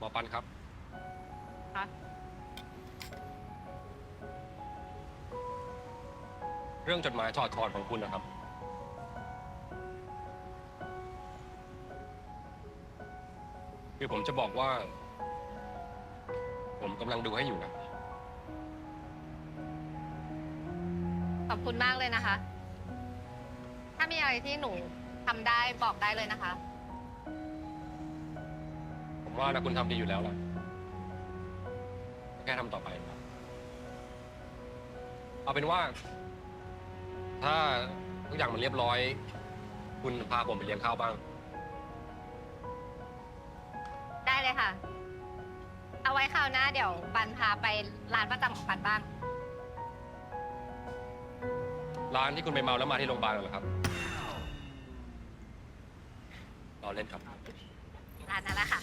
หมอปันครับ คะเรื่องจดหมายถอดถอนของคุณนะครับ คือผมจะบอกว่า ผมกำลังดูให้อยู่นะ ขอบคุณมากเลยนะคะ ถ้ามีอะไรที่หนูทำได้บอกได้เลยนะคะผม ว่านะคุณทำดีอยู่แล้วล่ะแค่ทำต่อไปครับเอาเป็นว่า ถ้าทุกอย่างมันเรียบร้อย คุณพาผมไปเลี้ยงข้าวบ้าง ได้เลยค่ะ เอาไว้คราวหน้าเดี๋ยวปันพาไปร้านประจำของปันบ้าง ร้านที่คุณไปเมาแล้วมาที่โรงพยาบาลเหรอครับรอเล่นครับ ร้านนั้นแหละค่ะ